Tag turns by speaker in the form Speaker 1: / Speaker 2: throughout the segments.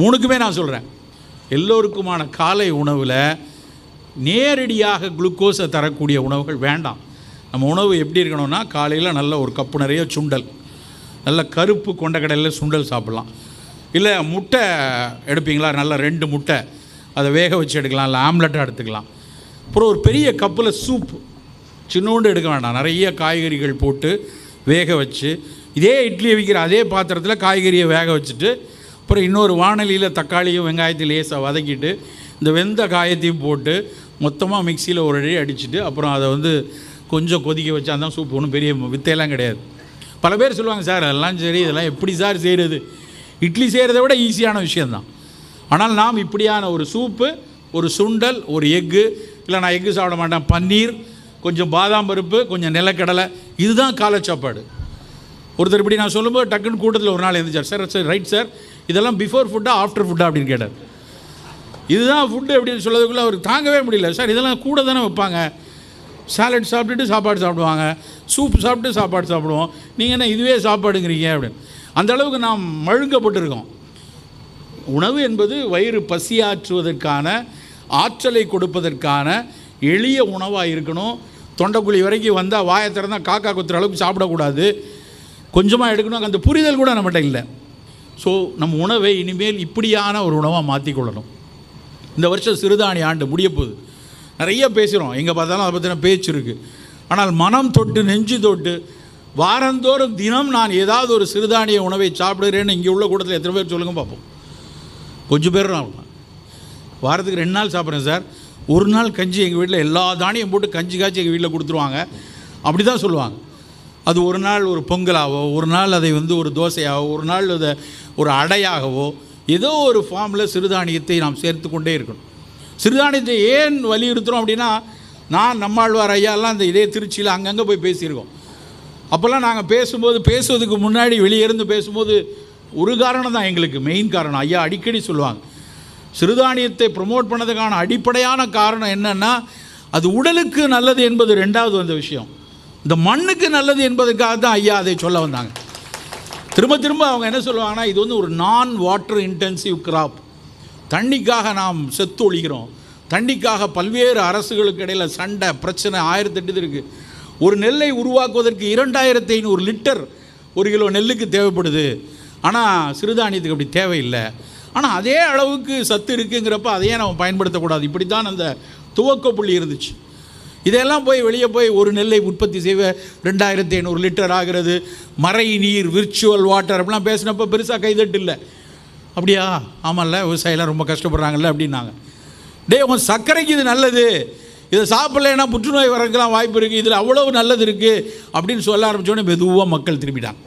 Speaker 1: மூணுக்குமே நான் சொல்கிறேன் எல்லோருக்குமான காலை உணவில் நேரடியாக குளுக்கோஸை தரக்கூடிய உணவுகள் வேண்டாம். நம்ம உணவு எப்படி இருக்கணும்னா காலையில் நல்ல ஒரு கப்பு நிறைய சுண்டல். நல்ல கருப்பு கொண்டக்கடலையில் சுண்டல் சாப்பிட்லாம். இல்லை முட்டை எடுப்பீங்களா? நல்ல ரெண்டு முட்டை. அதை வேக வச்சு எடுக்கலாம் இல்லை ஆம்லெட்டாக எடுத்துக்கலாம். அப்புறம் ஒரு பெரிய கப்பில் சூப் சின்னோண்டு எடுக்க வேண்டாம். நிறைய காய்கறிகள் போட்டு வேக வச்சு இதே இட்லி வைக்கிற அதே பாத்திரத்தில் காய்கறியை வேக வச்சுட்டு அப்புறம் இன்னொரு வானலியில் தக்காளியும் வெங்காயத்தையும் லேசாக வதக்கிட்டு இந்த வெந்த காயத்தையும் போட்டு மொத்தமாக மிக்சியில் ஒரு அடி அடிச்சுட்டு அப்புறம் அதை வந்து கொஞ்சம் கொதிக்க வச்சா தான் சூப் ஒன்றும் பெரிய வித்தையெல்லாம் கிடையாது. பல பேர் சொல்லுவாங்க சார் அதெல்லாம் சரி இதெல்லாம் எப்படி சார் செய்கிறது இட்லி செய்கிறத விட ஈஸியான விஷயந்தான் ஆனால் நாம் இப்படியான ஒரு சூப்பு ஒரு சுண்டல் ஒரு எக்கு இல்லை நான் எக்கு சாப்பிட மாட்டேன் பன்னீர் கொஞ்சம் பாதாம் பருப்பு கொஞ்சம் நிலக்கடலை இதுதான் காலை சாப்பாடு ஒருத்தர் இப்படி நான் சொல்லும்போது டக்குன்னு கூட்டத்தில் ஒரு நாள் எழுந்துச்சார் சார் சார் ரைட் சார். இதெல்லாம் பிஃபோர் ஃபுட்டா ஆஃப்டர் ஃபுட்டா அப்படின்னு கேட்டார். இதுதான் ஃபுட்டு அப்படின்னு சொல்லதுக்குள்ளே அவருக்கு தாங்கவே முடியல. சார் இதெல்லாம் கூட தானே வைப்பாங்க. சாலட் சாப்பிட்டுட்டு சாப்பாடு சாப்பிடுவாங்க. சூப் சாப்பிட்டு சாப்பாடு சாப்பிடுவோம். நீங்கள் என்ன இதுவே சாப்பாடுங்கிறீங்க? அப்படின்னு. அந்த அளவுக்கு நாம் மழுங்கப்பட்டிருக்கோம். உணவு என்பது வயிறு பசியாற்றுவதற்கான ஆற்றலை கொடுப்பதற்கான எளிய உணவாக இருக்கணும். தொண்டைக்குழி வரைக்கும் வந்தால் வாயை திறந்தால் காக்கா குத்துற அளவுக்கு சாப்பிடக்கூடாது. கொஞ்சமாக எடுக்கணும். அந்த புரிதல் கூட நம்மகிட்ட இல்லை. ஸோ நம்ம உணவை இனிமேல் இப்படியான ஒரு உணவாக மாற்றிக்கொள்ளணும் இந்த வருஷம் சிறுதானி ஆண்டு முடிய போகுது. நிறைய பேசுகிறோம் எங்கே பார்த்தாலும் அதை பற்றின பேச்சு இருக்குது ஆனால் மனம் தொட்டு நெஞ்சு தொட்டு வாரந்தோறும் தினம் நான் ஏதாவது ஒரு சிறுதானிய உணவை சாப்பிடுகிறேன்னு இங்கே உள்ள கூட்டத்தில் எத்தனை பேர் சொல்லுங்க பார்ப்போம். கொஞ்சம் பேர் நான் வாரத்துக்கு ரெண்டு நாள் சாப்பிட்றேன் சார். ஒரு நாள் கஞ்சி எங்கள் வீட்டில் எல்லா தானியம் போட்டு கஞ்சி காய்ச்சி எங்கள் வீட்டில் கொடுத்துருவாங்க. அப்படி தான் சொல்லுவாங்க. அது ஒரு நாள் ஒரு பொங்கலாகவோ ஒரு நாள் அதை வந்து ஒரு தோசையாகவோ ஒரு நாள் அதை ஒரு அடையாகவோ ஏதோ ஒரு ஃபார்மில் சிறுதானியத்தை நாம் சேர்த்து கொண்டே இருக்கணும். சிறுதானியத்தை ஏன் வலியுறுத்துகிறோம் அப்படின்னா நான் நம்மாழ்வார் ஐயாலாம் அந்த இதே திருச்சியில் அங்கங்கே போய் பேசியிருக்கோம். அப்போல்லாம் நாங்கள் பேசும்போது பேசுவதுக்கு முன்னாடி வெளியே இருந்து பேசும்போது ஒரு காரணம் தான் எங்களுக்கு மெயின் காரணம். ஐயா அடிக்கடி சொல்லுவாங்க. சிறுதானியத்தை ப்ரொமோட் பண்ணதுக்கான அடிப்படையான காரணம் என்னென்னா அது உடலுக்கு நல்லது என்பது ரெண்டாவது அந்த விஷயம். இந்த மண்ணுக்கு நல்லது என்பதற்காக தான் ஐயா அதை சொல்ல வந்தாங்க. திரும்ப திரும்ப அவங்க என்ன சொல்லுவாங்கன்னா இது வந்து ஒரு நான் வாட்டர் இன்டென்சிவ் கிராப் தண்ணிக்காக நாம் செத்து ஒழிக்கிறோம். தண்ணிக்காக பல்வேறு அரசுகளுக்கு இடையில் சண்டை பிரச்சனை ஆயிரத்தெட்டு இது இருக்குது ஒரு நெல்லை உருவாக்குவதற்கு இரண்டாயிரத்தி ஐநூறு லிட்டர் ஒரு கிலோ நெல்லுக்கு தேவைப்படுது. ஆனால் சிறுதானியத்துக்கு அப்படி தேவையில்லை. ஆனால் அதே அளவுக்கு சத்து இருக்குங்கிறப்ப அதையே நம்ம பயன்படுத்தக்கூடாது. இப்படி தான் அந்த துவக்க புள்ளி இருந்துச்சு. இதெல்லாம் போய் வெளியே போய் ஒரு நெல்லை உற்பத்தி செய்வ ரெண்டாயிரத்தி ஐநூறு லிட்டர் ஆகிறது. மறை நீர் விர்ச்சுவல் வாட்டர் அப்படிலாம் பேசினப்போ பெருசாக கைதட்டு இல்லை. அப்படியா? ஆமாம்ல விவசாயிலாம் ரொம்ப கஷ்டப்படுறாங்கல்ல அப்படின்னாங்க. டே உன் சர்க்கரைக்கு இது நல்லது. இதை சாப்பிட்லன்னா புற்றுநோய் வரதுக்கெல்லாம் வாய்ப்பு இருக்குது இதில் அவ்வளவு நல்லது இருக்குது அப்படின்னு சொல்ல ஆரம்பித்தோடனே மெதுவாக மக்கள் திரும்பிட்டாங்க.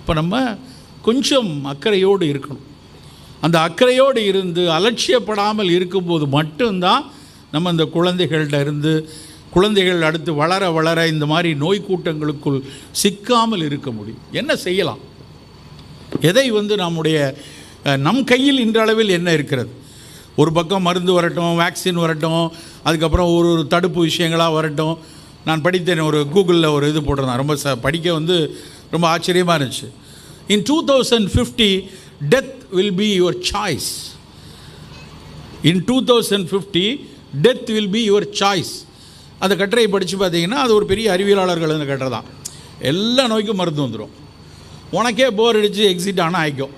Speaker 1: இப்போ நம்ம கொஞ்சம் அக்கறையோடு இருக்கணும். அந்த அக்கறையோடு இருந்து அலட்சியப்படாமல் இருக்கும்போது மட்டும்தான் நம்ம இந்த குழந்தைகள்கிட்ட இருந்து குழந்தைகள் அடுத்து வளர வளர இந்த மாதிரி நோய் கூட்டங்களுக்குள் சிக்காமல் இருக்க முடியும். என்ன செய்யலாம்? எதை வந்து நம்முடைய நம் கையில் இன்றளவில் என்ன இருக்கிறது? ஒரு பக்கம் மருந்து வரட்டும் வேக்சின் வரட்டும் அதுக்கப்புறம் ஒரு ஒரு தடுப்பு விஷயங்களாக வரட்டும். நான் படித்தேன் ஒரு கூகுளில் ஒரு இது போட்டிருந்தேன். ரொம்ப ச படிக்க வந்து ரொம்ப ஆச்சரியமாக இருந்துச்சு. In two thousand fifty death will be your choice in two thousand fifty death will be your choice அந்த கட்டுரையை படித்து பார்த்தீங்கன்னா அது ஒரு பெரிய அறிவியலாளர்கள் அந்த கட்டுரை தான் எல்லா நோய்க்கும் மருந்து வந்துடும் உனக்கே போர் அடித்து எக்ஸிட் ஆனால் ஆயிக்கும்.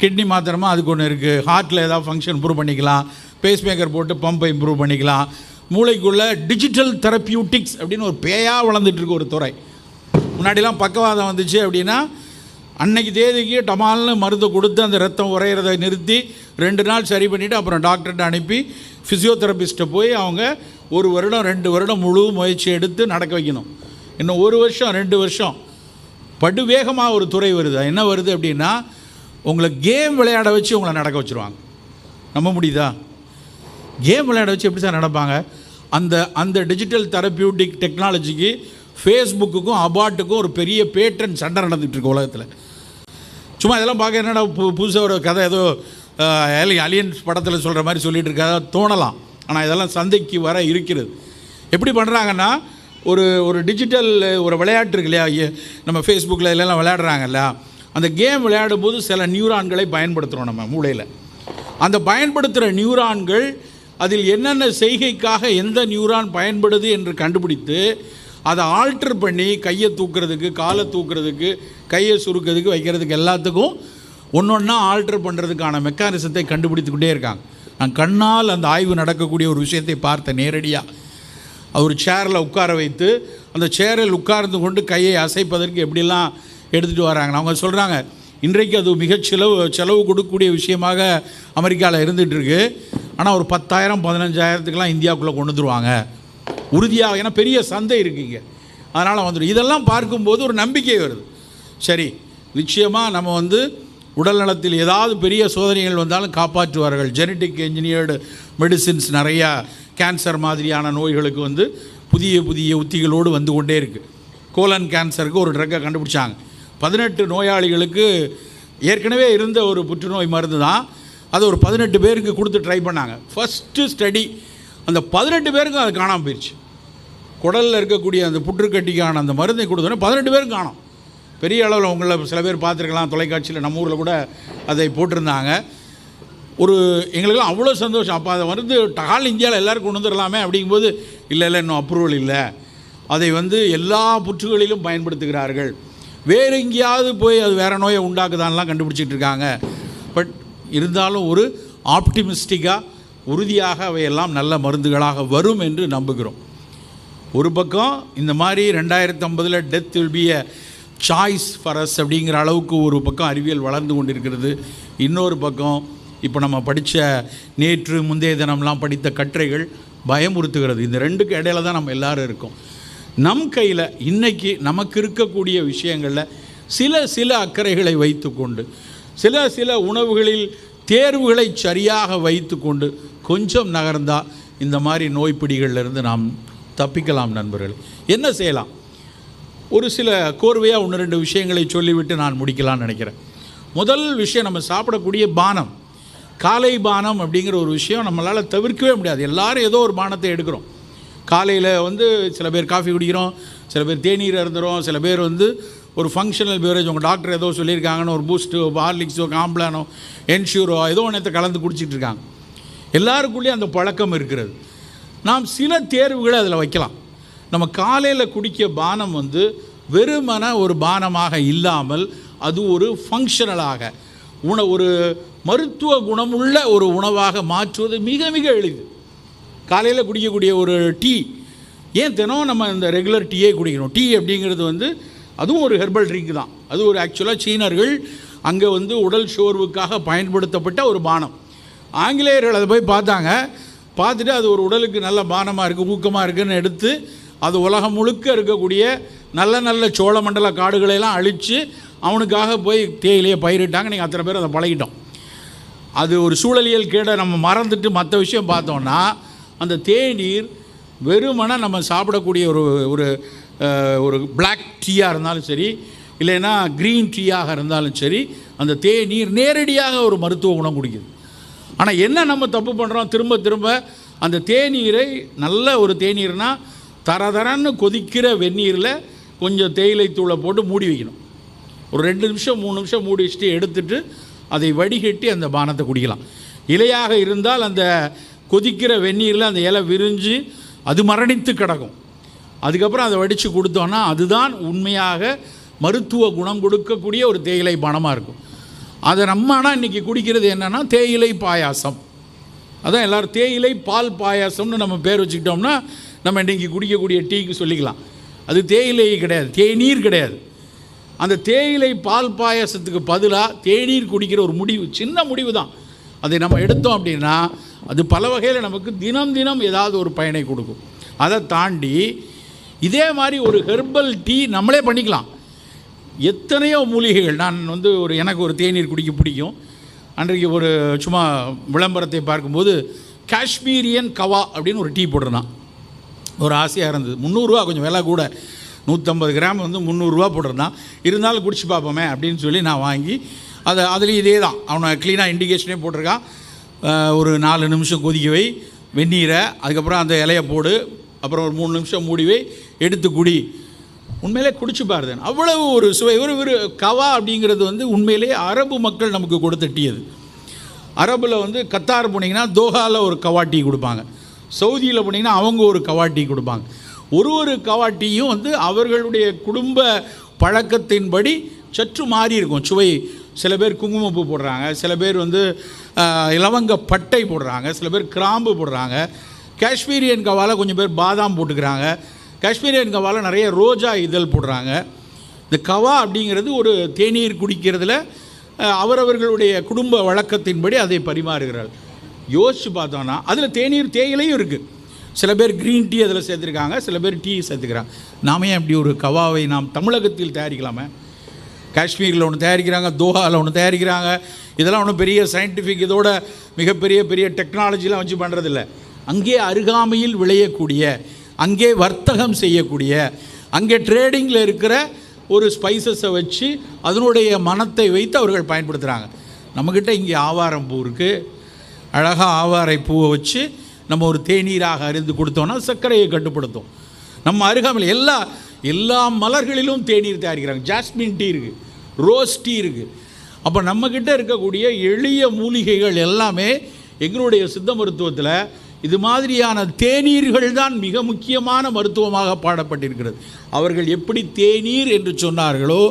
Speaker 1: கிட்னி மாத்திரமா அதுக்கு ஒன்று இருக்குது ஹார்ட்டில் ஏதாவது ஃபங்க்ஷன் இம்ப்ரூவ் பண்ணிக்கலாம். பேஸ் மேக்கர் போட்டு பம்பை இம்ப்ரூவ் பண்ணிக்கலாம். மூளைக்குள்ளே டிஜிட்டல் தெரப்பியூட்டிக்ஸ் அப்படின்னு ஒரு பேயாக வளர்ந்துட்டு இருக்கு ஒரு துறை. முன்னாடிலாம் பக்கவாதம் வந்துச்சு அப்படின்னா அன்னைக்கு தேதிக்கு டமால்னு மருந்து கொடுத்து அந்த ரத்தம் உறையிறதை நிறுத்தி ரெண்டு நாள் சரி பண்ணிவிட்டு அப்புறம் டாக்டர்கிட்ட அனுப்பி ஃபிசியோதெரபிஸ்ட்டை போய் அவங்க ஒரு வருடம் ரெண்டு வருடம் முழு முயற்சி எடுத்து நடக்க வைக்கணும். இன்னும் ஒரு வருஷம் ரெண்டு வருஷம். படுவேகமாக ஒரு துறை வருது. என்ன வருது அப்படின்னா உங்களை கேம் விளையாட வச்சு உங்களை நடக்க வச்சுருவாங்க. நம்ப முடியுதா? கேம் விளையாட வச்சு எப்படி சார் நடப்பாங்க? அந்த அந்த டிஜிட்டல் தெரப்பியூட்டிக் டெக்னாலஜிக்கு ஃபேஸ்புக்குக்கும் அபாட்டுக்கும் ஒரு பெரிய பேட்டன் சண்டை நடந்துகிட்ருக்கு உலகத்தில். சும்மா இதெல்லாம் பார்க்க என்னடா பு புதுசாக ஒரு கதை ஏதோ அலியன்ஸ் படத்தில் சொல்கிற மாதிரி சொல்லிட்டு இருக்கா தோணலாம். ஆனால் இதெல்லாம் சந்தைக்கு வர இருக்கிறது. எப்படி பண்ணுறாங்கன்னா ஒரு ஒரு டிஜிட்டல் ஒரு விளையாட்டு இருக்கு இல்லையா? ஐய- நம்ம ஃபேஸ்புக்கில் எல்லாம் விளையாடுறாங்கல்ல அந்த கேம் விளையாடும் போது சில நியூரான்களை பயன்படுத்துகிறோம் நம்ம மூளையில். அந்த பயன்படுத்துகிற நியூரான்கள் அதில் என்னென்ன செய்கைக்காக எந்த நியூரான் பயன்படுது என்று கண்டுபிடித்து அதை ஆல்டர் பண்ணி கையை தூக்குறதுக்கு காலை தூக்குறதுக்கு கையை சுருக்கிறதுக்கு வைக்கிறதுக்கு எல்லாத்துக்கும் ஒன்று ஒன்றா ஆல்டர் பண்ணுறதுக்கான மெக்கானிசத்தை கண்டுபிடித்துக்கிட்டே இருக்காங்க. நான் கண்ணால் அந்த ஆய்வு நடக்கக்கூடிய ஒரு விஷயத்தை பார்த்தேன் நேரடியாக அவர் சேரில் உட்கார வைத்து அந்த சேரில் உட்கார்ந்து கொண்டு கையை அசைப்பதற்கு எப்படிலாம் எடுத்துகிட்டு வராங்க? அவங்க சொல்கிறாங்க இன்றைக்கு அது மிக செலவு செலவு கொடுக்கக்கூடிய விஷயமாக அமெரிக்காவில் இருந்துகிட்ருக்கு ஆனால் ஒரு பத்தாயிரம் பதினஞ்சாயிரத்துக்கெலாம் இந்தியாவுக்குள்ளே கொண்டு வந்துருவாங்க. உறுதியாக ஏன்னா பெரிய சந்தை இருக்குங்க. அதனால் வந்துடும். இதெல்லாம் பார்க்கும்போது ஒரு நம்பிக்கை வருது. சரி நிச்சயமாக நம்ம வந்து உடல் நலத்தில் ஏதாவது பெரிய சோதனைகள் வந்தாலும் காப்பாற்றுவார்கள். ஜெனட்டிக் என்ஜினியர்டு மெடிசின்ஸ் நிறையா கேன்சர் மாதிரியான நோய்களுக்கு வந்து புதிய புதிய உத்திகளோடு வந்து கொண்டே இருக்குது கோலன் கேன்சருக்கு ஒரு ட்ரக்கை கண்டுபிடிச்சாங்க. பதினெட்டு நோயாளிகளுக்கு ஏற்கனவே இருந்த ஒரு புற்றுநோய் மருந்து தான். அது ஒரு பதினெட்டு பேருக்கு கொடுத்து ட்ரை பண்ணாங்க. ஃபஸ்ட்டு ஸ்டடி அந்த பதினெட்டு பேருக்கும் அது காணாமல் போயிடுச்சு குடலில் இருக்கக்கூடிய அந்த புற்றுக்கட்டிக்கான அந்த மருந்தை கொடுத்தோன்னே பதினெட்டு பேரும் காணும். பெரிய அளவில் உங்களை சில பேர் பார்த்துருக்கலாம் தொலைக்காட்சியில் நம்ம ஊரில் கூட அதை போட்டிருந்தாங்க. ஒரு எங்களுக்கெல்லாம் அவ்வளோ சந்தோஷம். அப்போ அதை வந்து டகால் இந்தியாவில் எல்லோரும் கொண்டு வந்துடலாமே அப்படிங்கும்போது இல்லை இல்லை இன்னும் அப்ரூவல் இல்லை. அதை வந்து எல்லா புற்றுகளிலும் பயன்படுத்துகிறார்கள். வேறு எங்கேயாவது போய் அது வேறு நோயை உண்டாக்குதான்லாம் கண்டுபிடிச்சிட்டு இருக்காங்க. பட் இருந்தாலும் ஒரு ஆப்டிமிஸ்டிக்காக உறுதியாக அவையெல்லாம் நல்ல மருந்துகளாக வரும் என்று நம்புகிறோம். ஒரு பக்கம் இந்த மாதிரி ரெண்டாயிரத்தி ஐம்பதில் death will be a choice for us அப்படிங்கிற அளவுக்கு ஒரு பக்கம் அறிவியல் வளர்ந்து கொண்டிருக்கிறது. இன்னொரு பக்கம் இப்போ நம்ம படித்த நேற்று முந்தைய தினம்லாம் படித்த கட்டுரைகள் பயமுறுத்துகிறது. இந்த ரெண்டுக்கு இடையில தான் நம்ம எல்லாரும் இருக்கோம். நம் கையில் இன்றைக்கி நமக்கு இருக்கக்கூடிய விஷயங்களில் சில சில அக்கறைகளை வைத்துக்கொண்டு சில சில உணவுகளில் தேர்வுகளை சரியாக வைத்து கொண்டு கொஞ்சம் நகர்ந்தால் இந்த மாதிரி நோய் நாம் தப்பிக்கலாம் நண்பர்கள். என்ன செய்யலாம்? ஒரு சில கோர்வையாக ஒன்று ரெண்டு விஷயங்களை சொல்லிவிட்டு நான் முடிக்கலாம்னு நினைக்கிறேன். முதல் விஷயம் நம்ம சாப்பிடக்கூடிய பானம். காலை பானம் அப்படிங்கிற ஒரு விஷயம் நம்மளால் தவிர்க்கவே முடியாது. எல்லோரும் ஏதோ ஒரு பானத்தை எடுக்கிறோம். காலையில் வந்து சில பேர் காஃபி குடிக்கிறோம் சில பேர் தேநீர் அருந்துறோம் சில பேர் வந்து ஒரு ஃபங்க்ஷனல் பிவரேஜ் உங்கள் டாக்டர் ஏதோ சொல்லியிருக்காங்கன்னு ஒரு பூஸ்ட்டோ ஹார்லிக்ஸோ காம்ப்ளானோ என்ஷூரோ ஏதோ ஒன்றத்தை கலந்து குடிச்சிட்டு இருக்காங்க. எல்லாருக்குள்ளேயும் அந்த பழக்கம் இருக்கிறது. நாம் சில தேர்வுகளை அதில் வைக்கலாம். நம்ம காலையில் குடிக்க பானம் வந்து வெறுமன ஒரு பானமாக இல்லாமல் அது ஒரு ஃபங்க்ஷனலாக உண ஒரு மருத்துவ குணமுள்ள ஒரு உணவாக மாற்றுவது மிக மிக எளிது. காலையில் குடிக்கக்கூடிய ஒரு டீ ஏன் தினம் நம்ம இந்த ரெகுலர் டீயே குடிக்கணும் டீ அப்படிங்கிறது வந்து அதுவும் ஒரு ஹெர்பல் ட்ரிங்க் தான். அது ஒரு ஆக்சுவலாக சீனர்கள் அங்கே வந்து உடல் சோர்வுக்காக பயன்படுத்தப்பட்ட ஒரு பானம். ஆங்கிலேயர்கள் அதை போய் பார்த்தாங்க. பார்த்துட்டு அது ஒரு உடலுக்கு நல்ல பானமாக இருக்குது ஊக்கமாக இருக்குன்னு எடுத்து அது உலகம் முழுக்க இருக்கக்கூடிய நல்ல நல்ல சோழமண்டல காடுகளையெல்லாம் அழித்து அவனுக்காக போய் தேயிலையை பயிரிட்டாங்க. நீங்கள் அத்தனை பேர் அதை பழகிட்டோம். அது ஒரு சூழலியல் கேட. நம்ம மறந்துட்டு மற்ற விஷயம் பார்த்தோம்னா அந்த தேநீர் வெறுமனாக நம்ம சாப்பிடக்கூடிய ஒரு ஒரு ஒரு பிளாக் டீயாக இருந்தாலும் சரி இல்லைன்னா க்ரீன் டீயாக இருந்தாலும் சரி அந்த தேநீர் நேரடியாக ஒரு மருத்துவ குணம் குடிக்குது. ஆனால் என்ன நம்ம தப்பு பண்ணுறோம் திரும்ப திரும்ப அந்த தேநீரை நல்ல ஒரு தேநீர்னால் தரதரன்னு கொதிக்கிற வெந்நீரில் கொஞ்சம் தேயிலை தூளை போட்டு மூடி வைக்கணும். ஒரு ரெண்டு நிமிஷம் மூணு நிமிஷம் மூடி வச்சுட்டு எடுத்துட்டு அதை வடிகட்டி அந்த பானத்தை குடிக்கலாம். இலையாக இருந்தால் அந்த கொதிக்கிற வெந்நீரில் அந்த இலை விரிஞ்சு அது மரணித்து கிடக்கும். அதுக்கப்புறம் அதை வடித்து கொடுத்தோன்னா அதுதான் உண்மையாக மருத்துவ குணம் கொடுக்கக்கூடிய ஒரு தேயிலை பானமாக இருக்கும். அதை நம்ம ஆனால் இன்றைக்கி குடிக்கிறது என்னென்னா தேயிலை பாயாசம். அதான் எல்லோரும் தேயிலை பால் பாயாசம்னு நம்ம பேர் வச்சுக்கிட்டோம்னா நம்ம இன்றைக்கி குடிக்கக்கூடிய டீக்கு சொல்லிக்கலாம். அது தேயிலை கிடையாது தேநீர் கிடையாது. அந்த தேயிலை பால் பாயாசத்துக்கு பதிலாக தேநீர் குடிக்கிற ஒரு முடிவு சின்ன முடிவு தான் அதை நம்ம எடுத்தோம் அப்படின்னா அது பல வகையில் நமக்கு தினம் தினம் ஏதாவது ஒரு பயனை கொடுக்கும். அதை தாண்டி இதே மாதிரி ஒரு ஹெர்பல் டீ நம்மளே பண்ணிக்கலாம். எத்தனையோ மூலிகைகள் நான் வந்து ஒரு எனக்கு ஒரு தேநீர் குடிக்க பிடிக்கும். அன்றைக்கு ஒரு சும்மா விளம்பரத்தை பார்க்கும்போது காஷ்மீரியன் கவா அப்படின்னு ஒரு டீ போட்டிருந்தான். ஒரு ஆசையாக இருந்தது. முந்நூறுரூவா கொஞ்சம் விலை கூட. நூற்றம்பது கிராம் வந்து முந்நூறுரூவா போட்டிருந்தான். இருந்தாலும் குடிச்சு பார்ப்போமே அப்படின்னு சொல்லி நான் வாங்கி அதை அதுலேயும் இதே தான். அவனை க்ளீனாக இண்டிகேஷனே போட்டிருக்கான். ஒரு நாலு நிமிஷம் கொதிக்க வை. வெந்நீரை அதுக்கப்புறம் அந்த இலையை போடு. அப்புறம் ஒரு மூணு நிமிஷம் மூடிவை எடுத்து குடி. உண்மையிலே குடிச்சு பாருதேன். அவ்வளவு ஒரு சுவை ஒரு ஒரு கவா அப்படிங்கிறது வந்து உண்மையிலே அரபு மக்கள் நமக்கு கொடுத்தட்டியது. அரபில் வந்து கத்தார் போனீங்கன்னா தோஹாவில் ஒரு கவாட்டி கொடுப்பாங்க. சவுதியில் போனீங்கன்னா அவங்க ஒரு கவாட்டி கொடுப்பாங்க. ஒரு ஒரு கவாட்டியும் வந்து அவர்களுடைய குடும்ப பழக்கத்தின்படி சற்று மாறி இருக்கும். சுவை சில பேர் குங்குமப்பூ போடுறாங்க சில பேர் வந்து இலவங்க பட்டை போடுறாங்க சில பேர் கிராம்பு போடுறாங்க. காஷ்மீரியன் கவால கொஞ்சம் பேர் பாதாம் போட்டுக்கிறாங்க. காஷ்மீரியன் கவால நிறைய ரோஜா இதழ் போடுறாங்க. இந்த கவா அப்படிங்கிறது ஒரு தேநீர் குடிக்கிறதுல அவரவர்களுடைய குடும்ப வழக்கத்தின்படி அதை பரிமாறுகிறாள் யோசித்து பார்த்தோன்னா அதில் தேநீர் தேயிலையும் இருக்குது சில பேர் க்ரீன் டீ அதில் சேர்த்துருக்காங்க சில பேர் டீ சேர்த்துக்கிறாங்க. நாம ஏன் அப்படி ஒரு கவாவை நாம் தமிழகத்தில் தயாரிக்கலாமே? காஷ்மீரில் ஒன்று தயாரிக்கிறாங்க தோஹாவில் ஒன்று தயாரிக்கிறாங்க. இதெல்லாம் ஒன்றும் பெரிய சயின்டிஃபிக் இதோட மிகப்பெரிய பெரிய டெக்னாலஜிலாம் வச்சு பண்ணுறதில்ல அங்கே அருகாமையில் விளையக்கூடிய அங்கே வர்த்தகம் செய்யக்கூடிய அங்கே ட்ரேடிங்கில் இருக்கிற ஒரு ஸ்பைசஸை வச்சு அதனுடைய மனத்தை வைத்து அவர்கள் பயன்படுத்துகிறாங்க நம்மக்கிட்ட இங்கே ஆவாரம் பூ இருக்குது அழகாக ஆவாரை பூவை வச்சு நம்ம ஒரு தேநீராக அறிந்து கொடுத்தோன்னா சர்க்கரையை கட்டுப்படுத்தும். நம்ம அருகாமையில் எல்லா எல்லா மலர்களிலும் தேநீர் தயாரிக்கிறாங்க. ஜாஸ்மின் டீ இருக்குது ரோஸ் டீ இருக்குது அப்போ நம்மக்கிட்ட இருக்கக்கூடிய எளிய மூலிகைகள் எல்லாமே எங்களுடைய சித்த மருத்துவத்தில் இது மாதிரியான தேநீர்கள் தான் மிக முக்கியமான மருத்துவமாக பாடப்பட்டிருக்கிறது. அவர்கள் எப்படி தேநீர் என்று சொன்னார்களோ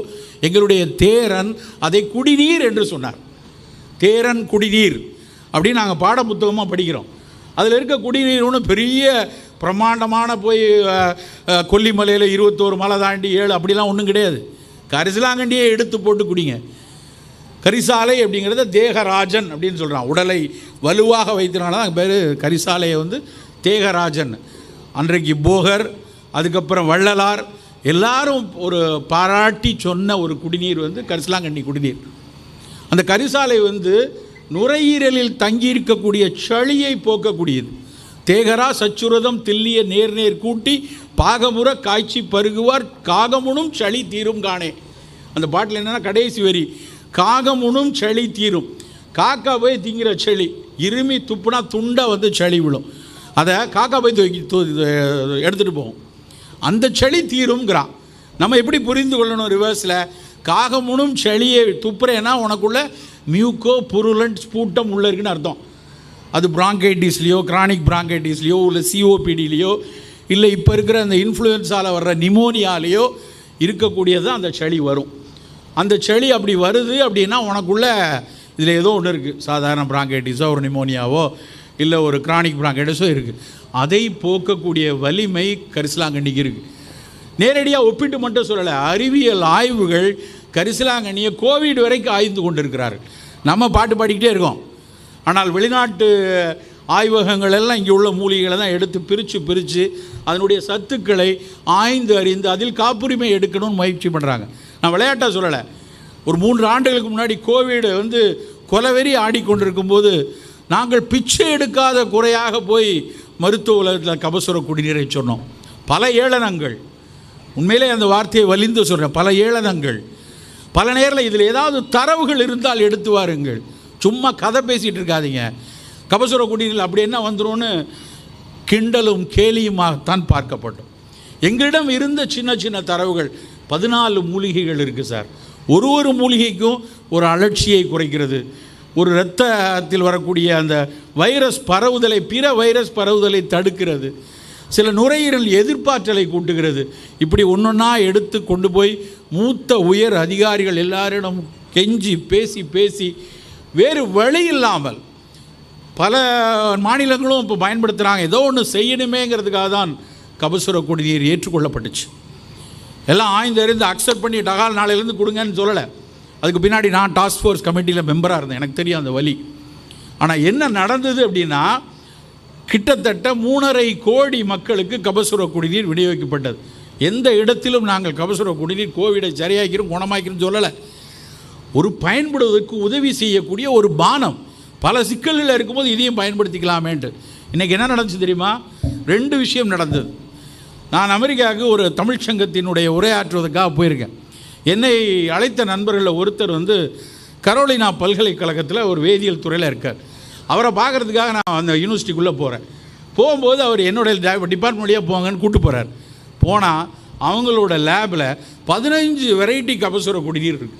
Speaker 1: எங்களுடைய தேரன் அதை குடிநீர் என்று சொன்னார். தேரன் குடிநீர் அப்படின்னு நாங்கள் பாட புத்தகமாக படிக்கிறோம். அதில் இருக்க குடிநீர் ஒன்று பெரிய பிரம்மாண்டமான போய் கொல்லிமலையில் இருபத்தோரு மலை தாண்டி ஏழு அப்படிலாம் ஒன்றும் கிடையாது. கரிசலாங்கண்டியே எடுத்து போட்டு குடிங்க. கரிசாலை அப்படிங்கிறத தேகராஜன் அப்படின்னு சொல்கிறான் உடலை வலுவாக வைத்தனால தான் பேர் கரிசாலையை வந்து தேகராஜன். அன்றைக்கு போகர் அதுக்கப்புறம் வள்ளலார் எல்லாரும் ஒரு பாராட்டி சொன்ன ஒரு குடிநீர் வந்து கரிசலாங்கண்ணி குடிநீர். அந்த கரிசாலை வந்து நுரையீரலில் தங்கியிருக்கக்கூடிய சளியை போக்கக்கூடியது. தேகரா சச்சுரதம் தில்லிய நேர் நேர் கூட்டி பாகமுற காய்ச்சி பருகுவார் காகமுனும் சளி தீரும் காணே. அந்த பாட்டில் என்னென்னா கடைசி வரி காகமுனும் செளி தீரும். காக்கா போய் திங்கிற செளி இருமி துப்புனா துண்டை வந்து செளி விழும். அதை காக்கா போய் தூக்கி எடுத்துகிட்டு போகும். அந்த செளி தீரும்ங்கிறான். நம்ம எப்படி புரிந்து கொள்ளணும் ரிவர்ஸில் காகமுனும் செளியை துப்புறேன்னா உனக்குள்ள மியூக்கோ புருலண்ட் ஸ்பூட்டம் உள்ள இருக்குன்னு அர்த்தம். அது பிராங்கைட்டிஸ்லேயோ கிரானிக் பிராங்கைட்டிஸ்லேயோ இல்லை சிஓபிடிலேயோ இல்லை இப்போ இருக்கிற அந்த இன்ஃப்ளூயன்ஸால் வர்ற நிமோனியாலேயோ இருக்கக்கூடியது தான் அந்த செளி வரும். அந்த செளி அப்படி வருது அப்படின்னா உனக்குள்ளே இதில் ஏதோ ஒன்று இருக்குது சாதாரண பிராங்கைட்டிஸோ ஒரு நிமோனியாவோ இல்லை ஒரு கிரானிக் பிராங்கைட்டிஸோ இருக்குது அதை போக்கக்கூடிய வலிமை கரிசலாங்கண்ணிக்கு இருக்குது நேரடியாக ஒப்பிட்டு மட்டும் சொல்லலை அறிவியல் ஆய்வுகள் கரிசலாங்கண்ணியை கோவிட் வரைக்கும் ஆய்ந்து கொண்டிருக்கிறார்கள். நம்ம பாட்டு பாடிக்கிட்டே இருக்கோம். ஆனால் வெளிநாட்டு ஆய்வகங்கள் எல்லாம் இங்கே உள்ள மூலிகைகளை தான் எடுத்து பிரித்து பிரித்து அதனுடைய சத்துக்களை ஆய்ந்து அறிந்து அதில் காப்புரிமை எடுக்கணும்னு முயற்சி பண்ணுறாங்க நான் விளையாட்டாக சொல்லலை. ஒரு மூன்று ஆண்டுகளுக்கு முன்னாடி கோவிட் வந்து கொலவெறி ஆடிக்கொண்டிருக்கும் போது நாங்கள் பிச்சை எடுக்காத குறையாக போய் மருத்துவ உலகத்தில் கபசுர குடிநீரை சொன்னோம். பல ஏளனங்கள். உண்மையிலே அந்த வார்த்தையை வலிந்து சொல்கிறேன் பல ஏளனங்கள். பல நேரில் இதில் ஏதாவது தரவுகள் இருந்தால் எடுத்து வாருங்கள். சும்மா கதை பேசிகிட்டு இருக்காதீங்க. கபசுர குடிநீர் அப்படி என்ன வந்துடும்னு கிண்டலும் கேலியுமாகத்தான் பார்க்கப்பட்டோம். எங்களிடம் இருந்த சின்ன சின்ன தரவுகள் பதினாலு மூலிகைகள் இருக்குது சார். ஒரு ஒரு மூலிகைக்கும் ஒரு அலட்சியை குறைக்கிறது. ஒரு இரத்தத்தில் வரக்கூடிய அந்த வைரஸ் பரவுதலை பிற வைரஸ் பரவுதலை தடுக்கிறது. சில நுரையீரல் எதிர்ப்பாற்றலை கூட்டுகிறது. இப்படி ஒன்றொன்னா எடுத்து கொண்டு போய் மூத்த உயர் அதிகாரிகள் எல்லாரிடம் கெஞ்சி பேசி பேசி வேறு வழி இல்லாமல் பல மாநிலங்களும் இப்போ பயன்படுத்துகிறாங்க ஏதோ ஒன்று செய்யணுமேங்கிறதுக்காக தான் கபசுர குடிநீர் ஏற்றுக்கொள்ளப்பட்டுச்சு. எல்லாம் ஆய்ந்தறிந்து அக்செப்ட் பண்ணி டகால் நாளையிலேருந்து கொடுங்கன்னு சொல்லலை. அதுக்கு பின்னாடி நான் டாஸ்க் ஃபோர்ஸ் கமிட்டியில் மெம்பராக இருந்தேன். எனக்கு தெரியும் அந்த வழி. ஆனால் என்ன நடந்தது அப்படின்னா கிட்டத்தட்ட மூணரை கோடி மக்களுக்கு கபசுர குடிநீர் விநியோகிக்கப்பட்டது. எந்த இடத்திலும் நாங்கள் கபசுர குடிநீர் கோவிடை சரியாக்கிறோம் குணமாக்கிறோம் சொல்லலை. ஒரு பயன்படுவதற்கு உதவி செய்யக்கூடிய ஒரு பானம். பல சிக்கல்களில் இருக்கும்போது இதையும் பயன்படுத்திக்கலாமேன்ட்டு. இன்றைக்கி என்ன நடந்துச்சு தெரியுமா? ரெண்டு விஷயம் நடந்தது. நான் அமெரிக்காவுக்கு ஒரு தமிழ் சங்கத்தினுடைய உரையாற்றுவதற்காக போயிருக்கேன். என்னை அழைத்த நண்பர்களில் ஒருத்தர் வந்து கரோலினா பல்கலைக்கழகத்தில் ஒரு வேதியியல் துறையில் இருக்கார். அவரை பார்க்குறதுக்காக நான் அந்த யூனிவர்சிட்டிக்குள்ளே போகிறேன் போகும்போது அவர் என்னுடைய டிபார்ட்மெண்ட் வழியாக போங்கன்னு கூப்பிட்டு போகிறார் போனால் அவங்களோட லேபில் பதினஞ்சு வெரைட்டி கபசுர குடிநீர் இருக்குது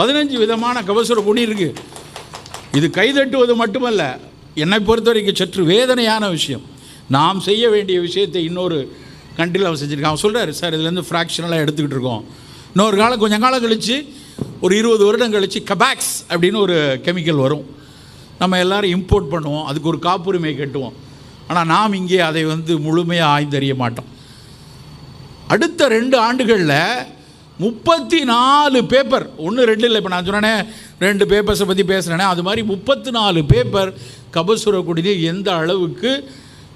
Speaker 1: பதினஞ்சு விதமான கபசுர குடிநீர் இருக்குது இது கைதட்டுவது மட்டுமல்ல என்னை பொறுத்த வரைக்கும் சற்று வேதனையான விஷயம். நாம் செய்ய வேண்டிய விஷயத்தை இன்னொரு கண்ட்ரியில் அவர் செஞ்சுருக்கான் அவன் சொல்கிறாரு சார் இதுலேருந்து ஃப்ராக்ஷனலாக எடுத்துக்கிட்டு இருக்கோம். இன்னொரு காலம் கொஞ்சம் காலம் கழித்து ஒரு இருபது வருடம் கழித்து கபாக்ஸ் அப்படின்னு ஒரு கெமிக்கல் வரும். நம்ம எல்லோரும் இம்போர்ட் பண்ணுவோம் அதுக்கு ஒரு காப்புரிமை கட்டுவோம். ஆனால் நாம் இங்கே அதை வந்து முழுமையாக ஆய்ந்தறிய மாட்டோம். அடுத்த ரெண்டு ஆண்டுகளில் முப்பத்தி நாலு பேப்பர் ஒன்று ரெண்டு இல்லை இப்போ நான் சொன்னேனே ரெண்டு பேப்பர்ஸை பற்றி பேசுகிறேனே அது மாதிரி முப்பத்தி நாலு பேப்பர் கபசுர குடிநீர் எந்த அளவுக்கு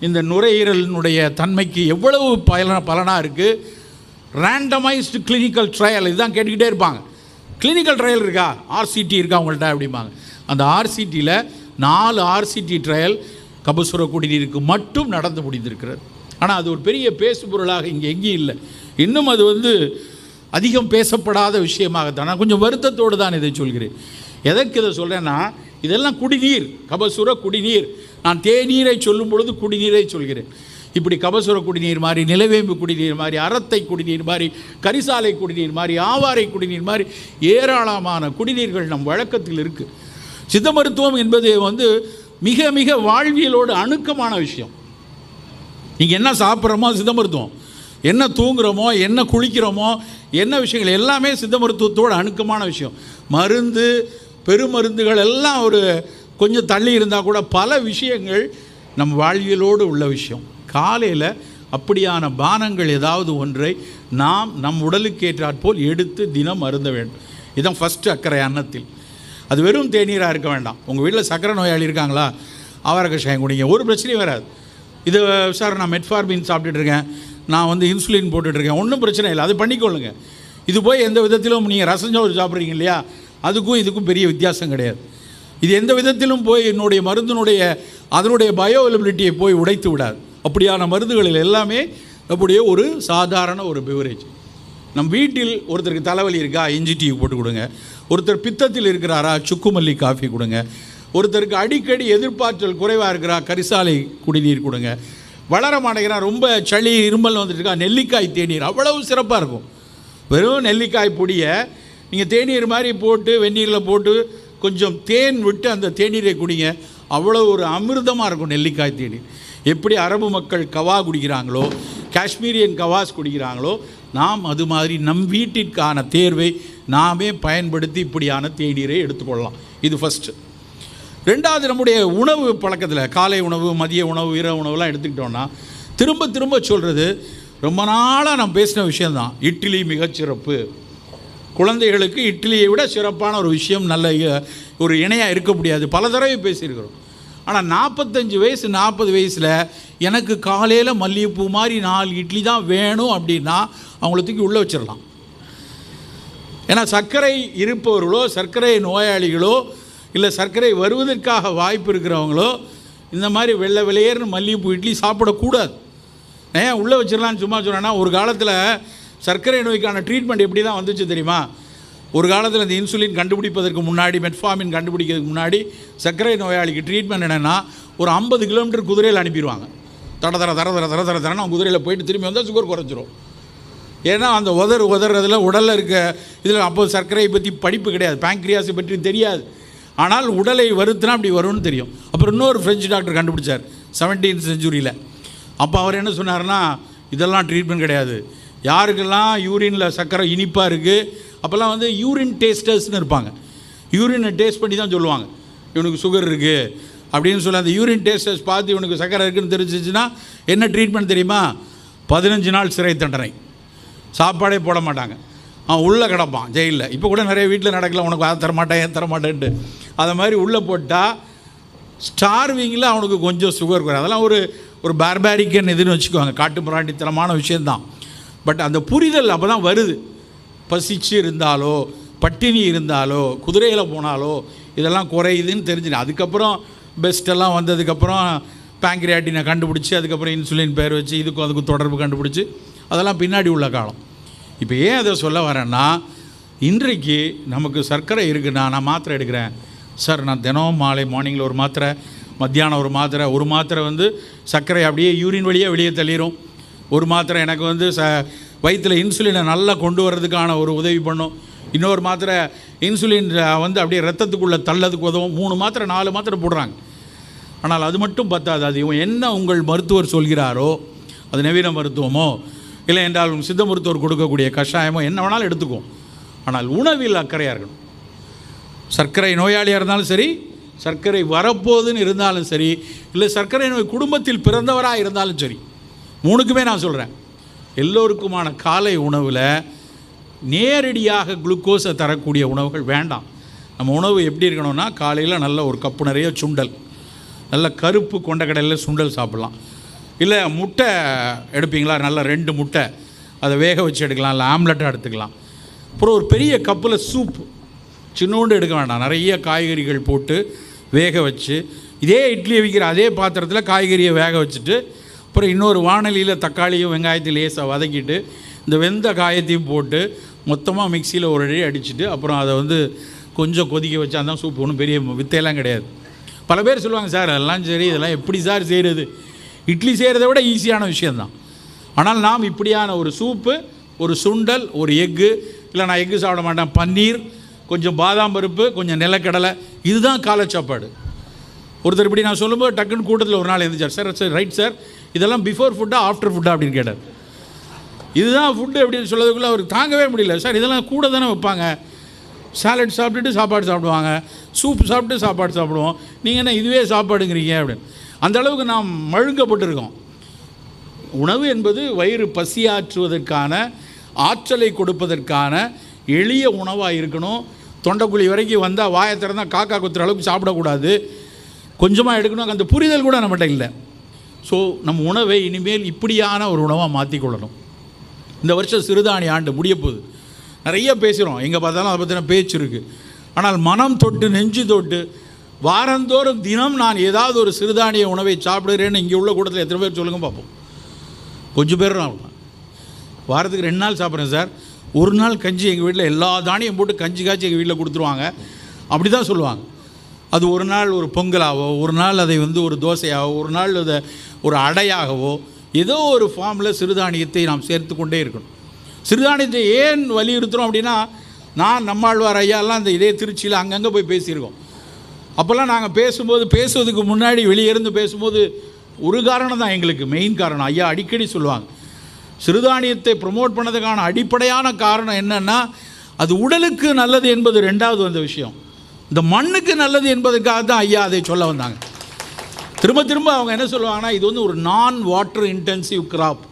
Speaker 1: இந்த நுரையீரலினுடைய தன்மைக்கு எவ்வளவு பலன பலனாக இருக்குது ரேண்டமைஸ்டு கிளினிக்கல் ட்ரையல் இதுதான் கேட்டுக்கிட்டே இருப்பாங்க. கிளினிக்கல் ட்ரையல் இருக்கா? ஆர்சிடி இருக்கா உங்கள்கிட்ட அப்படிம்பாங்க. அந்த ஆர்சிடியில் நாலு ஆர்சிடி ட்ரையல் கபசுர குடிநீருக்கு மட்டும் நடந்து முடிந்திருக்கிறது. ஆனால் அது ஒரு பெரிய பேசுபொருளாக இங்கே எங்கேயும் இல்லை. இன்னும் அது வந்து அதிகம் பேசப்படாத விஷயமாகத்தான். நான் கொஞ்சம் வருத்தத்தோடு தான் இதை சொல்கிறேன். எதற்கு இதை சொல்கிறேன்னா இதெல்லாம் குடிநீர் கபசுர குடிநீர். நான் தேநீரை சொல்லும் பொழுது குடிநீரை சொல்கிறேன். இப்படி கபசுர குடிநீர் மாதிரி நிலவேம்பு குடிநீர் மாதிரி அறத்தை குடிநீர் மாதிரி கரிசாலை குடிநீர் மாதிரி ஆவாரை குடிநீர் மாதிரி ஏராளமான குடிநீர்கள் நம் வழக்கத்தில் இருக்குது சித்த மருத்துவம் என்பது வந்து மிக மிக வாழ்வியலோடு அணுக்கமான விஷயம். நீங்கள் என்ன சாப்பிட்றோமோ சித்த மருத்துவம் என்ன தூங்குறோமோ என்ன குளிக்கிறோமோ என்ன விஷயங்கள் எல்லாமே சித்த மருத்துவத்தோடு அணுக்கமான விஷயம். மருந்து பெருமருந்துகள் எல்லாம் ஒரு கொஞ்சம் தள்ளி இருந்தால் கூட பல விஷயங்கள் நம் வாழ்வியலோடு உள்ள விஷயம். காலையில் அப்படியான பானங்கள் ஏதாவது ஒன்றை நாம் நம் உடலுக்கேற்றாற்போல் எடுத்து தினம் அருந்த வேண்டும். இதுதான் ஃபஸ்ட்டு அக்கறை அன்னத்தில். அது வெறும் தேநீராக இருக்க வேண்டாம். உங்கள் வீட்டில் சக்கரை நோயாளி இருக்காங்களா? அவரை கஷாயம் குடிங்க. ஒரு பிரச்சனையும் வராது. இது சார் நான் மெட்ஃபார்மின் சாப்பிட்டுட்டு இருக்கேன் நான் வந்து இன்சுலின் போட்டுட்ருக்கேன். ஒன்றும் பிரச்சனை இல்லை. அது பண்ணிக்கொள்ளுங்க. இது போய் எந்த விதத்திலும் நீங்கள் ரசஞ்சோறு சாப்பிட்றீங்க இல்லையா? அதுக்கும் இதுக்கும் பெரிய வித்தியாசம் கிடையாது. இது எந்த விதத்திலும் போய் என்னுடைய மருந்தினுடைய அதனுடைய பயோ அவைலபிலிட்டியை போய் உடைத்து விடாது. அப்படியான மருந்துகளில் எல்லாமே அப்படியே ஒரு சாதாரண ஒரு பிவரேஜ் நம் வீட்டில் ஒருத்தருக்கு தலைவலி இருக்கா? இஞ்சி டீ போட்டு கொடுங்க. ஒருத்தர் பித்தத்தில் இருக்கிறாரா? சுக்குமல்லி காஃபி கொடுங்க. ஒருத்தருக்கு அடிக்கடி எதிர்பார்த்தல் குறைவாக இருக்கிறா? கரிசாலை குடிநீர் கொடுங்க. வளர மாட்டேங்கிறா? ரொம்ப சளி இருமல் வந்துட்டு இருக்கா? நெல்லிக்காய் தேநீர். அவ்வளவு சிறப்பாக இருக்கும். வெறும் நெல்லிக்காய் பொடியை நீங்கள் தேநீர் மாதிரி போட்டு வெந்நீரில் போட்டு கொஞ்சம் தேன் விட்டு அந்த தேநீரை குடிங்க. அவ்வளோ ஒரு அமிர்தமாக இருக்கும் நெல்லிக்காய் தேநீர். எப்படி அரபு மக்கள் கவா குடிக்கிறாங்களோ காஷ்மீரியன் கவாஸ் குடிக்கிறாங்களோ நாம் அது மாதிரி நம் வீட்டிற்கான தேர்வை நாமே பயன்படுத்தி இப்படியான தேநீரை எடுத்துக்கொள்ளலாம் இது ஃபஸ்ட்டு ரெண்டாவது நம்முடைய உணவு பழக்கத்தில் காலை உணவு மதிய உணவு இரவு உணவுலாம் எடுத்துக்கிட்டோன்னா திரும்ப திரும்ப சொல்கிறது ரொம்ப நாளாக நான் பேசின விஷயந்தான் இட்லி மிகச்சிறப்பு. குழந்தைகளுக்கு இட்லியை விட சிறப்பான ஒரு விஷயம் நல்ல ஒரு இணையாக இருக்க முடியாது. பல தடவை பேசியிருக்கிறோம். ஆனால் நாற்பத்தஞ்சு வயசு நாற்பது வயசில் எனக்கு காலையில் மல்லிகைப்பூ மாதிரி நாலு இட்லி தான் வேணும் அப்படின்னா அவங்கள தூக்கி உள்ளே வச்சிடலாம். ஏன்னா சர்க்கரை இருப்பவர்களோ சர்க்கரை நோயாளிகளோ இல்லை சர்க்கரை வருவதற்காக வாய்ப்பு இருக்கிறவங்களோ இந்த மாதிரி வெள்ளை வெளியேறுன்னு மல்லிகைப்பூ இட்லி சாப்பிடக்கூடாது. ஏன் உள்ளே வச்சிடலான்னு சும்மா சொன்னேன்னா ஒரு காலத்தில் சர்க்கரை நோய்க்கான ட்ரீட்மெண்ட் எப்படி தான் வந்துச்சு தெரியுமா? ஒரு காலத்தில் இந்த இன்சுலின் கண்டுபிடிப்பதற்கு முன்னாடி மெட்ஃபார்மின் கண்டுபிடிக்கிறதுக்கு முன்னாடி சர்க்கரை நோயாளிக்கு ட்ரீட்மெண்ட் என்னென்னா ஒரு ஐம்பது கிலோமீட்டர் குதிரையில் அனுப்பிடுவாங்க. தட தர தர தர தர தர தரன்னு அவங்க குதிரையில் போயிட்டு திரும்பி வந்தால் சுகர் குறைஞ்சிரும். ஏன்னா அந்த உதர் உதறதில் உடலில் இருக்க இதில் அப்போ சர்க்கரையை பற்றி படிப்பு கிடையாது. பேங்க்ரியாஸை பற்றி தெரியாது. ஆனால் உடலை வருத்தினா அப்படி வரும்னு தெரியும். அப்புறம் இன்னொரு ஃப்ரெஞ்சு டாக்டர் கண்டுபிடிச்சார் செவன்டீன் செஞ்சுரியில் அப்போ அவர் என்ன சொன்னார்னா இதெல்லாம் ட்ரீட்மெண்ட் கிடையாது. யாருக்கெல்லாம் யூரினில் சர்க்கரை இனிப்பாக இருக்குது அப்போல்லாம் வந்து யூரின் டேஸ்டர்ஸ்னு இருப்பாங்க. யூரினை டேஸ்ட் பண்ணி தான் சொல்லுவாங்க. இவனுக்கு சுகர் இருக்குது அப்படின்னு சொல்லி அந்த யூரின் டேஸ்டர்ஸ் பார்த்து இவனுக்கு சர்க்கரை இருக்குன்னு தெரிஞ்சிச்சுன்னா என்ன ட்ரீட்மெண்ட் தெரியுமா? பதினஞ்சு நாள் சிறை தண்டனை. சாப்பாடே போட மாட்டாங்க. அவன் உள்ளே கிடப்பான் ஜெயிலில். இப்போ கூட நிறைய வீட்டில் நடக்கல உனக்கு அதை தரமாட்டேன் ஏன் தரமாட்டேன்ட்டு. அதை மாதிரி உள்ளே போட்டால் ஸ்டார்விங்கில் அவனுக்கு கொஞ்சம் சுகர் குறை அதெல்லாம் ஒரு ஒரு பார்பாரிக்கன் இதுன்னு வச்சுக்குவாங்க காட்டு மிராண்டித்தனமான விஷயந்தான் பட் அந்த புரிதல் அப்போ தான் வருது. பசிச்சு இருந்தாலோ பட்டினி இருந்தாலோ குதிரையில் போனாலோ இதெல்லாம் குறையுதுன்னு தெரிஞ்சிடும் அதுக்கப்புறம் பெஸ்ட்டெல்லாம் வந்ததுக்கப்புறம் பேங்க்ரியாட்டினை கண்டுபிடிச்சி அதுக்கப்புறம் இன்சுலின் பேர் வச்சு இதுக்கும் அதுக்கும் தொடர்பு கண்டுபிடிச்சி அதெல்லாம் பின்னாடி உள்ள காலம். இப்போ ஏன் அதை சொல்ல வரேன்னா இன்றைக்கு நமக்கு சர்க்கரை இருக்குண்ணா நான் மாத்திரை எடுக்கிறேன். சார் நான் தினம் மாலை மார்னிங்கில் ஒரு மாத்திரை மத்தியானம் ஒரு மாத்திரை ஒரு மாத்திரை வந்து சர்க்கரை அப்படியே யூரின் வழியாக வெளியே தள்ளிடும் ஒரு மாத்திரை எனக்கு வந்து ச வயிற்றில் இன்சுலினை நல்லா கொண்டு வர்றதுக்கான ஒரு உதவி பண்ணும். இன்னொரு மாத்திரை இன்சுலின் வந்து அப்படியே ரத்தத்துக்குள்ளே தள்ளதுக்கு உதவும். மூணு மாத்திரை நாலு மாத்திரை போடுறாங்க. ஆனால் அது மட்டும் பத்தாது. அது இவன் என்ன உங்கள் மருத்துவர் சொல்கிறாரோ அது நவீன மருத்துவமோ இல்லை என்றால் சித்த மருத்துவர் கொடுக்கக்கூடிய கஷாயமோ என்ன வேணாலும் எடுத்துக்கும். ஆனால் உணவில் அக்கறையாக இருக்கணும். சர்க்கரை நோயாளியாக இருந்தாலும் சரி சர்க்கரை வரப்போகுதுன்னு இருந்தாலும் சரி இல்லை சர்க்கரை நோய் குடும்பத்தில் பிறந்தவராக இருந்தாலும் சரி மூணுக்குமே நான் சொல்கிறேன் எல்லோருக்குமான காலை உணவில் நேரடியாக குளுக்கோஸை தரக்கூடிய உணவுகள் வேண்டாம். நம்ம உணவு எப்படி இருக்கணும்னா காலையில் நல்ல ஒரு கப்பு நிறைய சுண்டல். நல்ல கருப்பு கொண்டக்கடலையில் சுண்டல் சாப்பிட்லாம். இல்லை முட்டை எடுப்பீங்களா? நல்ல ரெண்டு முட்டை. அதை வேக வச்சு எடுக்கலாம். இல்லை ஆம்லெட்டாக எடுத்துக்கலாம். அப்புறம் ஒரு பெரிய கப்பில் சூப் சின்னோண்டு எடுக்க வேண்டாம். நிறைய காய்கறிகள் போட்டு வேக வச்சு இதே இட்லி வைக்கிற அதே பாத்திரத்தில் காய்கறியை வேக வச்சுட்டு அப்புறம் இன்னொரு வானலியில் தக்காளியும் வெங்காயத்தையும் லேசாக வதக்கிட்டு இந்த வெந்த காயத்தையும் போட்டு மொத்தமாக மிக்சியில் ஒரு அடி அடிச்சுட்டு அப்புறம் அதை வந்து கொஞ்சம் கொதிக்க வச்சா தான் சூப் ஒன்றும் பெரிய வித்தையெல்லாம் கிடையாது. பல பேர் சொல்லுவாங்க சார் அதெல்லாம் சரி இதெல்லாம் எப்படி சார் செய்கிறது இட்லி செய்கிறத விட ஈஸியான விஷயந்தான் ஆனால் நாம் இப்படியான ஒரு சூப்பு ஒரு சுண்டல் ஒரு எக்கு இல்லை நான் எக்கு சாப்பிட மாட்டேன் பன்னீர் கொஞ்சம் பாதாம் பருப்பு கொஞ்சம் நிலக்கடலை இதுதான் காலை சாப்பாடு ஒருத்தர் இப்படி நான் சொல்லும்போது டக்குன்னு கூட்டத்தில் ஒரு நாள் எழுந்துச்சார் சார் சார் ரைட் சார் இதெல்லாம் பிஃபோர் ஃபுட்டா ஆஃப்டர் ஃபுட்டா அப்படின்னு கேட்டார். இதுதான் ஃபுட்டு அப்படின்னு சொல்லதுக்குள்ளே அவருக்கு தாங்கவே முடியல. சார் இதெல்லாம் கூட தானே வைப்பாங்க. சாலட் சாப்பிட்டுட்டு சாப்பாடு சாப்பிடுவாங்க. சூப் சாப்பிட்டு சாப்பாடு சாப்பிடுவோம். நீங்கள் என்ன இதுவே சாப்பாடுங்கிறீங்க அப்படின்னு. அந்த அளவுக்கு நாம் மழுங்கப்பட்டிருக்கோம். உணவு என்பது வயிறு பசியாற்றுவதற்கான ஆற்றலை கொடுப்பதற்கான எளிய உணவாக இருக்கணும். தொண்டைக்குழி வரைக்கும் வந்தால் வாயை திறந்தால் காக்கா குத்துற அளவுக்கு சாப்பிடக்கூடாது. கொஞ்சமாக எடுக்கணும். அந்த புரிதல் கூட நம்மகிட்ட இல்லை. ஸோ நம்ம உணவை இனிமேல் இப்படியான ஒரு உணவாக மாற்றிக்கொள்ளணும் இந்த வருஷம் சிறுதானி ஆண்டு முடிய போகுது. நிறைய பேசுகிறோம் எங்கே பார்த்தாலும் அதை பற்றின பேச்சு இருக்குது ஆனால் மனம் தொட்டு நெஞ்சு தொட்டு வாரந்தோறும் தினம் நான் ஏதாவது ஒரு சிறுதானிய உணவை சாப்பிடுகிறேன்னு இங்கே உள்ள கூட்டத்தில் எத்தனை பேர் சொல்லுங்க பார்ப்போம். கொஞ்சம் பேர் நான் வாரத்துக்கு ரெண்டு நாள் சாப்பிட்றேன் சார். ஒரு நாள் கஞ்சி எங்கள் வீட்டில் எல்லா தானியம் போட்டு கஞ்சி காய்ச்சி எங்கள் வீட்டில் கொடுத்துருவாங்க. அப்படி தான் சொல்லுவாங்க. அது ஒரு நாள் ஒரு பொங்கலாகவோ ஒரு நாள் அதை வந்து ஒரு தோசையாகவோ ஒரு நாள் அதை ஒரு அடையாகவோ ஏதோ ஒரு ஃபார்மில் சிறுதானியத்தை நாம் சேர்த்து கொண்டே இருக்கணும். சிறுதானியத்தை ஏன் வலியுறுத்துகிறோம் அப்படின்னா நான் நம்மாழ்வார் ஐயாலாம் அந்த இதே திருச்சியில் அங்கங்கே போய் பேசியிருக்கோம். அப்போல்லாம் நாங்கள் பேசும்போது பேசுவதுக்கு முன்னாடி வெளியே இருந்து பேசும்போது ஒரு காரணம் தான் எங்களுக்கு மெயின் காரணம். ஐயா அடிக்கடி சொல்லுவாங்க. சிறுதானியத்தை ப்ரொமோட் பண்ணதுக்கான அடிப்படையான காரணம் என்னென்னா அது உடலுக்கு நல்லது என்பது ரெண்டாவது அந்த விஷயம். இந்த மண்ணுக்கு நல்லது என்பதற்காக தான் ஐயா அதை சொல்ல வந்தாங்க. திரும்ப திரும்ப அவங்க என்ன சொல்லுவாங்கன்னா இது வந்து ஒரு நான் வாட்டர் இன்டென்சிவ் கிராப்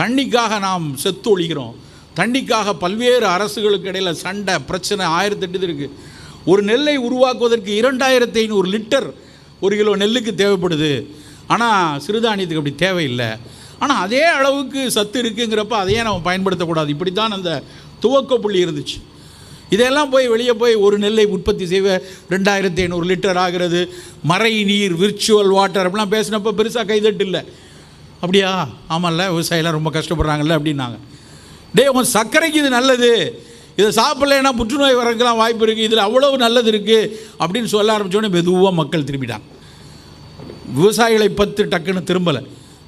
Speaker 1: தண்ணிக்காக நாம் செத்து ஒழிக்கிறோம். தண்ணிக்காக பல்வேறு அரசுகளுக்கு இடையில் சண்டை பிரச்சனை ஆயிரத்தெட்டு இது இருக்குது ஒரு நெல்லை உருவாக்குவதற்கு இரண்டாயிரத்தி ஐநூறு லிட்டர் ஒரு கிலோ நெல்லுக்கு தேவைப்படுது. ஆனால் சிறுதானியத்துக்கு அப்படி தேவையில்லை. ஆனால் அதே அளவுக்கு சத்து இருக்குங்கிறப்ப அதையே நம்ம பயன்படுத்தக்கூடாது. இப்படி தான் அந்த துவக்க புள்ளி இருந்துச்சு. இதெல்லாம் போய் வெளியே போய் ஒரு நெல்லை உற்பத்தி செய்வ ரெண்டாயிரத்தி ஐநூறு லிட்டர் ஆகிறது. மறை நீர் விர்ச்சுவல் வாட்டர் அப்படிலாம் பேசினப்போ பெருசாக கைதட்டு இல்லை. அப்படியா? ஆமாம்ல விவசாயிலாம் ரொம்ப கஷ்டப்படுறாங்கல்ல அப்படின்னாங்க. டே உன் சர்க்கரைக்கு இது நல்லது. இதை சாப்பிட்லன்னா புற்றுநோய் வரதுக்கெல்லாம் வாய்ப்பு இருக்குது இதில் அவ்வளவு நல்லது இருக்குது அப்படின்னு சொல்ல ஆரம்பித்தோடனே மெதுவாக மக்கள் திரும்பிட்டாங்க. விவசாயிகளை பத்து டக்குன்னு திரும்பலை.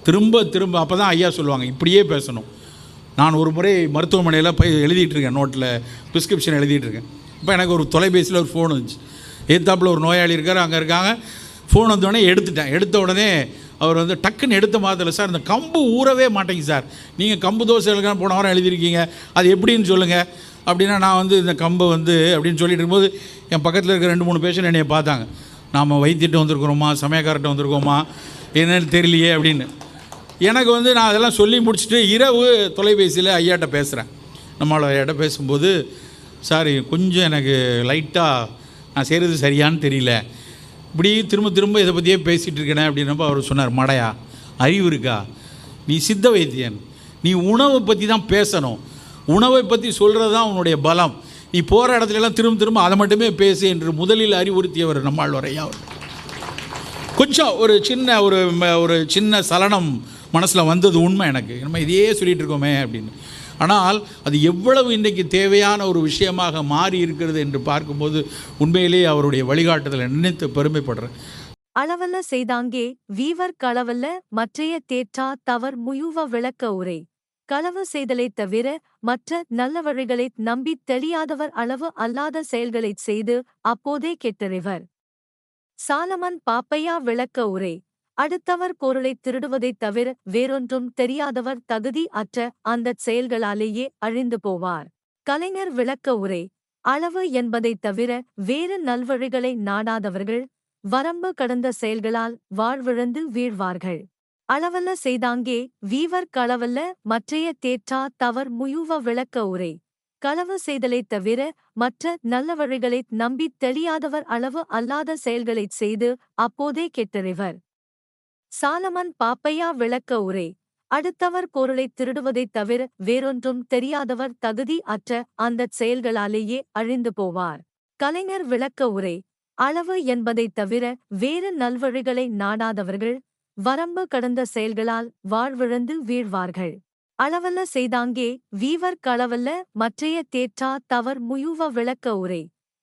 Speaker 1: திரும்ப திரும்ப அப்போ தான் ஐயா சொல்லுவாங்க இப்படியே பேசணும். நான் ஒரு முறை மருத்துவமனையில் போய் எழுதிட்டு இருக்கேன் நோட்டில் ப்ரிஸ்கிரிப்ஷன் எழுதிட்டு இருக்கேன். இப்போ எனக்கு ஒரு தொலைபேசியில் ஒரு ஃபோன் வந்துச்சு. ஏத்தாப்பில் ஒரு நோயாளி இருக்கார் அங்கே இருக்காங்க. ஃபோன் வந்தோடனே எடுத்துட்டேன். எடுத்த உடனே அவர் வந்து டக்குன்னு எடுத்த மாதிரி சார் இந்த கம்பு ஊறவே மாட்டேங்குது சார். நீங்கள் கம்பு தோசை எழுதுனா போன வாரம் எழுதியிருக்கீங்க. அது எப்படின்னு சொல்லுங்கள் அப்படின்னா நான் வந்து இந்த கம்பை வந்து அப்படின்னு சொல்லிட்டு இருக்கும்போது என் பக்கத்தில் இருக்கிற ரெண்டு மூணு பேஷண்ட் என்னைய பார்த்தாங்க. நாம் வைத்திட்டு வந்திருக்கிறோமா? சமயக்காரர்கிட்ட வந்திருக்கோமா? என்னன்னு தெரியலையே அப்படின்னு. எனக்கு வந்து நான் அதெல்லாம் சொல்லி முடிச்சுட்டு இரவு தொலைபேசியில் ஐயாட்ட பேசுகிறேன் நம்மளோட ஐயாட்ட பேசும்போது சார் கொஞ்சம் எனக்கு லைட்டாக நான் செய்கிறது சரியான்னு தெரியல. இப்படி திரும்ப திரும்ப இதை பற்றியே பேசிகிட்டு இருக்கேன் அப்படின்னப்போ அவர் சொன்னார் மடையா அறிவு இருக்கா? நீ சித்த வைத்தியன். நீ உணவை பற்றி தான் பேசணும். உணவை பற்றி சொல்கிறது தான் உன்னுடைய பலம். நீ போகிற இடத்துலலாம் திரும்ப திரும்ப அதை மட்டுமே பேசு என்று முதலில் அறிவுறுத்தியவர் நம்மாழ்வரையா அவர் கொஞ்சம் ஒரு சின்ன ஒரு ம- ஒரு சின்ன சலனம் மனசில் வந்தது உண்மை எனக்கு. நம்ம இதையே சொல்லிட்டு இருக்கோமே அப்படின்னு. ஆனால் அது எவ்வளவு இன்றைக்கு தேவையான ஒரு விஷயமாக மாறி இருக்கிறது என்று பார்க்கும்போது உண்மையிலேயே அவருடைய வழிகாட்டுதலை நினைத்து பெருமைப்படுறேன்.
Speaker 2: அளவல்ல செய்தாங்கே வீவர் களவல்ல மற்றைய தேற்றா தவர் முயுவ விளக்க உரை. களவு செய்தலைத் தவிர மற்ற நல்ல வழிகளை நம்பி தெளியாதவர் அளவு அல்லாத செயல்களைச் செய்து அப்போதே கெட்டறிவர். சாலமன் பாப்பையா விளக்க உரை. அடுத்தவர் பொருளைத் திருடுவதைத் தவிர வேறொன்றும் தெரியாதவர் தகுதி அற்ற அந்தச் செயல்களாலேயே அழிந்து போவார். கலைஞர் விளக்க உரை அளவு என்பதைத் தவிர வேறு நல்வழிகளை நாடாதவர்கள் வரம்பு கடந்த செயல்களால் வாழ்விழந்து வீழ்வார்கள். அளவல்ல செய்தாங்கே வீவர் களவல்ல மற்றைய தேற்றா தவர் முயுவ விளக்க உரை. களவு செய்தலைத் தவிர மற்ற நல்ல வழிகளைத் நம்பித் தெளியாதவர் அளவு அல்லாத செயல்களைச் செய்து அப்போதே கெட்டறிவர். சாலமன் பாப்பையா விளக்க உரை. அடுத்தவர் பொருளைத் திருடுவதைத் தவிர வேறொன்றும் தெரியாதவர் தகுதி அற்ற அந்தச் செயல்களாலேயே அழிந்து போவார். கலைஞர் விளக்க உரை. அளவு என்பதைத் தவிர வேறு நல்வழிகளை நாடாதவர்கள் வரம்பு கடந்த செயல்களால் வாழ்விழந்து வீழ்வார்கள். அளவல்ல செய்தாங்கே வீவர் களவல்ல மற்றைய தேற்றா தவர் முயுவ விளக்க உரை.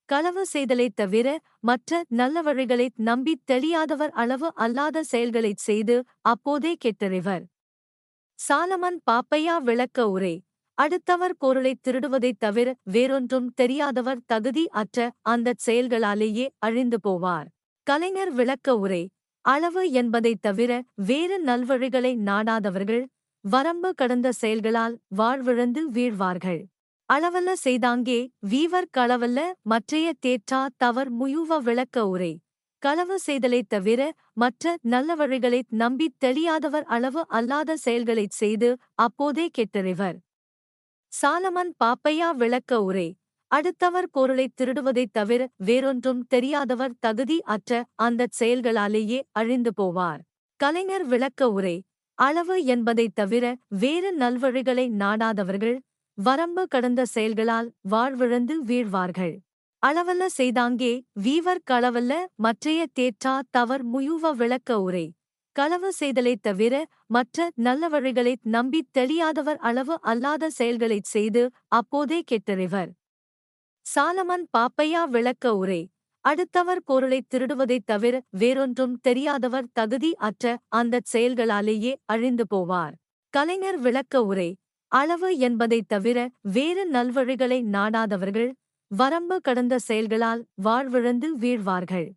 Speaker 2: களவு செய்தலைத் தவிர மற்ற நல்ல வழிகளைத் நம்பித் தெளியாதவர் அளவு அல்லாத செயல்களைச் செய்து அப்போதே கெட்டறிவர். சாலமன் பாப்பையா விளக்க உரை. அடுத்தவர் பொருளைத் திருடுவதைத் தவிர வேறொன்றும் தெரியாதவர் தகுதி அற்ற அந்தச் செயல்களாலேயே அழிந்து போவார். கலைஞர் விளக்க உரை. அளவு என்பதைத் தவிர வேறு நல்வழிகளை நாடாதவர்கள் வரம்பு கடந்த செயல்களால் வாழ்விழந்து வீழ்வார்கள். அளவல்ல செய்தாங்கே வீவர் களவல்ல மற்றைய தேற்றா தவர் முயுவ விளக்க உரை. களவு செய்தலைத் தவிர மற்ற நல்ல வழிகளைத் நம்பித் தெளியாதவர் அளவு அல்லாத செயல்களைச் செய்து அப்போதே கெட்டறிவர். சாலமன் பாப்பையா விளக்க உரை. அடுத்தவர் பொருளைத் திருடுவதைத் தவிர வேறொன்றும் தெரியாதவர் தகுதி அற்ற அந்தச் செயல்களாலேயே அழிந்து போவார். கலைஞர் விளக்க உரை. அளவு என்பதைத் தவிர வேறு நல்வழிகளை நாடாதவர்கள் வரம்பு கடந்த செயல்களால் வாழ்விழந்து வீழ்வார்கள். அளவல்ல செய்தாங்கே வீவர் களவல்ல மற்றைய தேற்றா தவர் முயுவ விளக்க உரை. களவு செய்தலைத் தவிர மற்ற நல்ல வழிகளைத் நம்பித் தெளியாதவர் அளவு அல்லாத செயல்களைச் செய்து அப்போதே கெட்டறிவர். சாலமன் பாப்பையா விளக்க உரை. அடுத்தவர் பொருளைத் திருடுவதைத் தவிர வேறொன்றும் தெரியாதவர் தகுதி அற்ற அந்தச் செயல்களாலேயே அழிந்து போவார். கலைஞர் விளக்க உரை. அளவு என்பதைத் தவிர வேறு நல்வழிகளை நாடாதவர்கள் வரம்பு கடந்த செயல்களால் வாழ்விழந்து வீழ்வார்கள்.